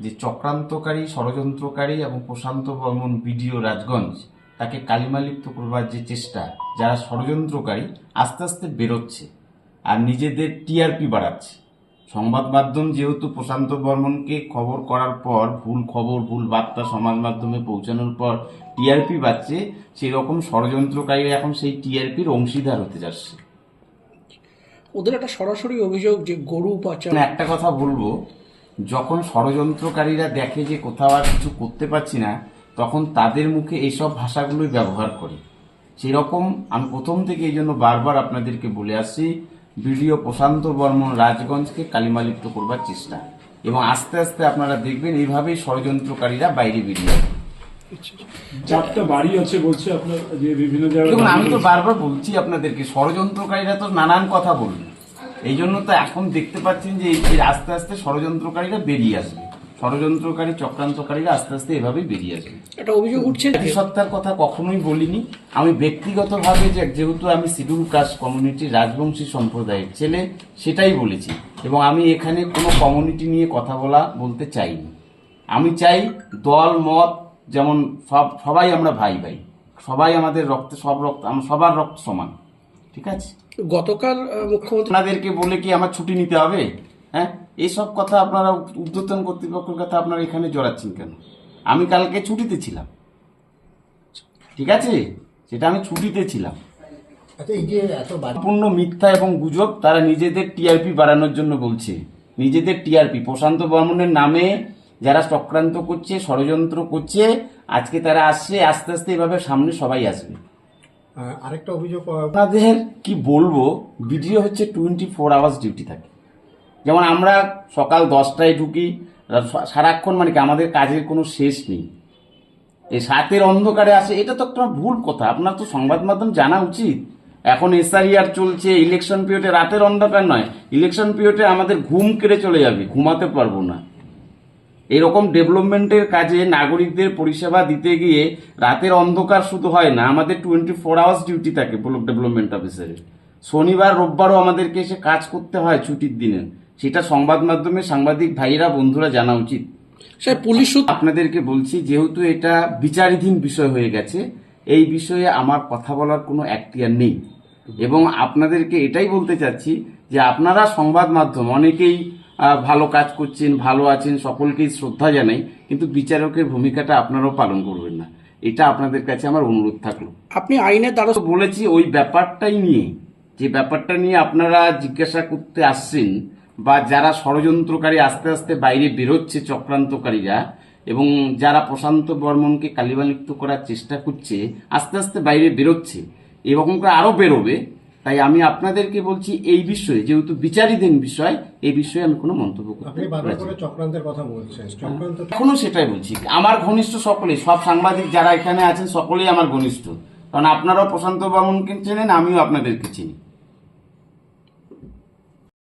যে চক্রান্তকারী ষড়যন্ত্রকারী এবং প্রশান্ত বর্মন বিডিও রাজগঞ্জ তাকে কালিমালিপ্ত করবার যে চেষ্টা যারা ষড়যন্ত্রকারী আস্তে আস্তে বেরোচ্ছে আর নিজেদের টিআরপি বাড়াচ্ছে। সংবাদ মাধ্যম যেহেতু প্রশান্ত বর্মনকে খবর করার পর ভুল খবর ভুল বার্তা সমাজ মাধ্যমে পৌঁছানোর পর টিআরপি বাড়ছে সেই রকম ষড়যন্ত্রকারীরা এখন সেই টিআরপির অংশীদার হতে যাচ্ছে। ওদের একটা সরাসরি অভিযোগ যে গরু পাচার একটা কথা বলব। যখন ষড়যন্ত্রকারীরা দেখে যে কোথাও আর কিছু করতে পারছি না তখন তাদের মুখে এইসব ভাষাগুলোই ব্যবহার করে। সেই রকম আমি প্রথম থেকে এই জন্য বারবার আপনাদেরকে বলে আসছি ভিডিও প্রশান্ত বর্মন রাজগঞ্জকে কালিমালিপ্ত করবার চেষ্টা। এবং আস্তে আস্তে আপনারা দেখবেন এইভাবেই ষড়যন্ত্রকারীরা বাইরে বেরিয়ে বাড়ি আছে বলছে আপনার যে বিভিন্ন জায়গায় দেখুন আমি তো বারবার বলছি আপনাদেরকে ষড়যন্ত্রকারীরা তো নানান কথা বলবে। এই জন্য তো এখন দেখতে পাচ্ছেন যে এই আস্তে আস্তে ষড়যন্ত্রকারীরা বেরিয়ে আসবে। ষড়যন্ত্রকারী চক্রান্তকারীরা আস্তে আস্তে এভাবেই বেরিয়ে আসবে। একটা অভিযোগ উঠছে যে জাতিসত্তার কথা কখনোই বলিনি। আমি ব্যক্তিগতভাবে যে যেহেতু আমি শিডিউল কাস্ট কমিউনিটি রাজবংশী সম্প্রদায়ের ছেলে সেটাই বলেছি। এবং আমি এখানে কোনো কমিউনিটি নিয়ে কথা বলা বলতে চাইনি। আমি চাই দল মত যেমন সব সবাই আমরা ভাই ভাই সবাই আমাদের রক্তে সব রক্ত সবার রক্ত সমান। ঠিক আছে? গতকাল মুখ্যমন্ত্রী আপনাদেরকে বলে কি আমার ছুটি নিতে হবে? হ্যাঁ? এইসব কথা আপনারা উদ্যোতন কর্তৃপক্ষের কথা আপনারা এখানে জড়াচ্ছেন কেন? আমি কালকে ছুটিতে ছিলাম। ঠিক আছে? সেটা আমি ছুটিতে ছিলাম। আচ্ছা সম্পূর্ণ মিথ্যা এবং গুজব তারা নিজেদের টিআরপি বাড়ানোর জন্য বলছে। নিজেদের টিআরপি প্রশান্ত বর্মনের নামে যারা চক্রান্ত করছে ষড়যন্ত্র করছে আজকে তারা আসছে আস্তে আস্তে এভাবে সামনে সবাই আসবে। আরেকটা অভিযোগ আপনাদের কি বলব বিডিও হচ্ছে টোয়েন্টি ফোর আওয়ার্স ডিউটি থাকে। যেমন আমরা সকাল দশটায় ঢুকি সারাক্ষণ মানে কি, আমাদের কাজের কোনো শেষ নেই। এই সাতের অন্ধকারে আসে, এটা তো একটা ভুল কথা, আপনার তো সংবাদ মাধ্যম জানা উচিত। এখন এসআইআর চলছে ইলেকশন পিরিয়ডে রাতের অন্ধকার নয় ইলেকশন পিরিয়ডে আমাদের ঘুম কেড়ে চলে যাবে, ঘুমাতে পারব না। এরকম ডেভেলপমেন্টের কাজে নাগরিকদের পরিষেবা দিতে গিয়ে রাতের অন্ধকার শুধু হয় না আমাদের টোয়েন্টি ফোর আওয়ার্স ডিউটি থাকে ব্লক ডেভেলপমেন্ট অফিসারের শনিবার রোববারও আমাদেরকে এসে কাজ করতে হয় ছুটির দিনে। সেটা সংবাদ মাধ্যমে সাংবাদিক ভাইরা বন্ধুরা জানা উচিত। স্যার পুলিশ আপনাদেরকে বলছি যেহেতু এটা বিচারাধীন বিষয় হয়ে গেছে এই বিষয়ে আমার কথা বলার কোনো এখতিয়ার নেই। এবং আপনাদেরকে এটাই বলতে চাচ্ছি যে আপনারা সংবাদ মাধ্যম অনেকেই ভালো কাজ করছেন ভালো আছেন সকলকেই শ্রদ্ধা জানাই কিন্তু বিচারকের ভূমিকাটা আপনারাও পালন করবেন না। এটা আপনাদের কাছে আমার অনুরোধ থাকল। আপনি আইনের দ্বারা বলেছি ওই ব্যাপারটাই নিয়ে যে ব্যাপারটা নিয়ে আপনারা জিজ্ঞাসা করতে আসছেন বা যারা ষড়যন্ত্রকারী আস্তে আস্তে বাইরে বেরোচ্ছে চক্রান্তকারীরা এবং যারা প্রশান্ত বর্মনকে কালিবালিপ্ত করার চেষ্টা করছে আস্তে আস্তে বাইরে বেরোচ্ছে এরকম করে আরও বেরোবে তাই আমি আপনাদেরকে বলছি এই বিষয়ে যেহেতু বিচারাধীন বিষয় এই বিষয়ে আমি কোনো মন্তব্য করতে করে চক্রান্তের কথা বলছেন। এখনও সেটাই বলছি। আমার ঘনিষ্ঠ সকলে সব সাংবাদিক যারা এখানে আছেন সকলেই আমার ঘনিষ্ঠ। কারণ আপনারাও প্রশান্ত বামনকে চেনেন আমিও আপনাদেরকে চিনি।